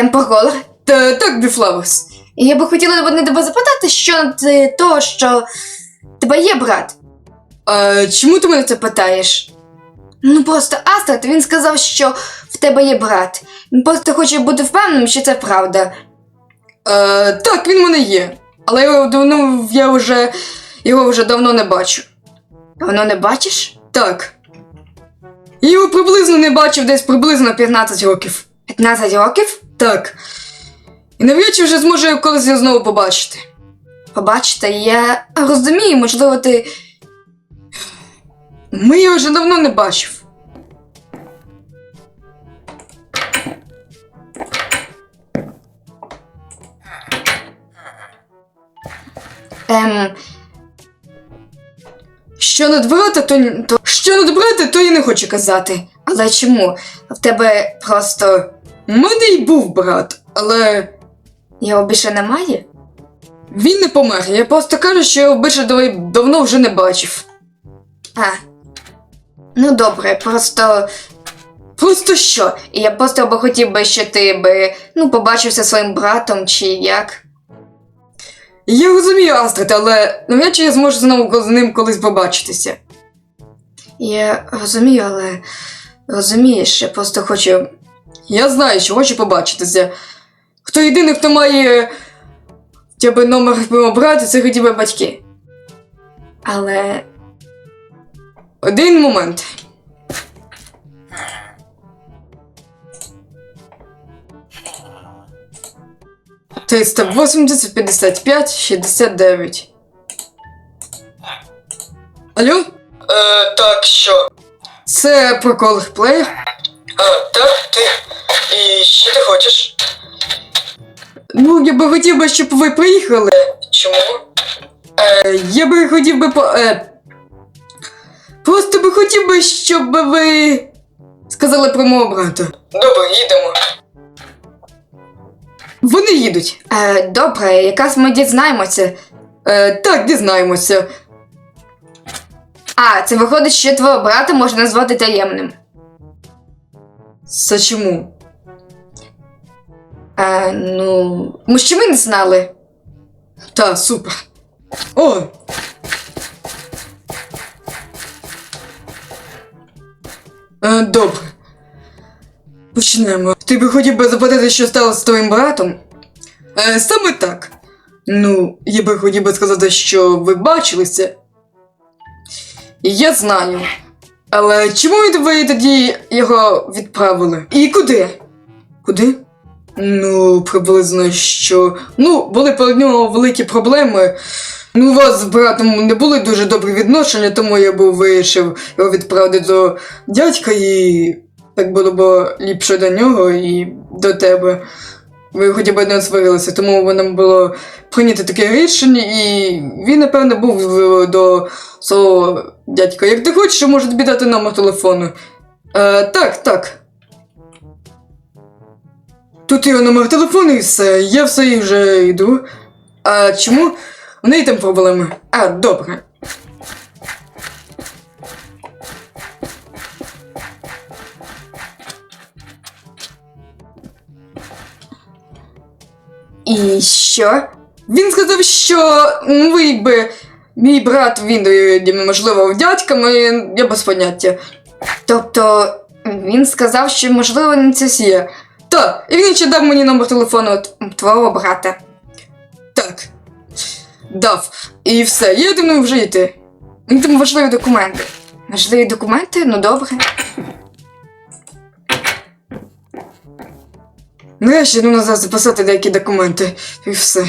Ем, Пагола. Та так, Біфлаверс. Я би хотіла мене тебе запитати, що ти того, що тебе є брат. А чому ти мене це питаєш? Ну просто Астрад, він сказав, що в тебе є брат. Він просто хоче бути впевненим, що це правда. Е, так, він в мене є. Але його давно я вже його вже давно не бачу. Давно не бачиш? Так. Я його приблизно не бачив десь приблизно 15 років. 15 років? Так. І навряд чи вже зможу його колись його знову побачити. Побачите, я розумію, можливо, ти. Ми його вже давно не бачив. Ем. Що над то, то що над брата, то я не хочу казати. Але чому? В тебе просто. Мене й був брат, але. Його більше немає? Він не помер, я просто кажу, що його більше дав- давно вже не бачив. А. Ну добре, просто. Просто що? Я просто би хотів би, що ти би ну, побачився своїм братом чи як. Я розумію, Астрид, але навряд чи я зможу знову з ним колись побачитися. Я розумію, але розумієш, я просто хочу. Я знаю, що хочу побачитися. Хто єдиний, хто має б номер мого брата, це б батьки. Але. Один момент. Триста восемьдесят, пятьдесят пять, шістдесят дев'ять. Алло? Е, так, що? Це прокол плеєр. А, так, ти. І що ти хочеш? Ну, я би хотів би, щоб ви приїхали. Чому? Е, я би хотів би по. Е, просто би хотів би, щоб ви сказали про мого брата. Добре, їдемо. Вони їдуть. Е, добре, якраз ми дізнаємося. Е, так, дізнаємося. А, це виходить, що твого брата можна назвати таємним. Це чому? Е, ну. Ми ще ми не знали. Та, супер. О! Е, добре. Почнемо. Ти би хотів би запитати, що сталося з твоїм братом? Е, саме так. Ну, я би хотів би сказати, що ви бачилися. Я знаю. Але чому ви тоді його відправили? І куди? Куди? Ну, приблизно що. Ну, були по нього великі проблеми. Ну, у вас з братом не були дуже добрі відношення, тому я був вирішив його відправити до дядька і так було б ліпше до нього і до тебе. Ви хоча б не сварилися, тому нам було прийнято таке рішення, і він, напевно, був до свого дядька. Як ти хочеш, можу тобі дати номер телефону. Е, так, так. Тут його номер телефону і все. Я все і вже йду. А чому? В неї там проблеми. А, добре. І що? Він сказав, що ви якби мій брат, він е, можливо дядьками, я без поняття. Тобто він сказав, що можливо не це є. Так, і він ще дав мені номер телефону т- твого брата. Так. Дав. І все, я думаю вже йти. Ну, Там важливі документи. Важливі документи? Ну добре. Нарешті йду назад записати деякі документи. І все.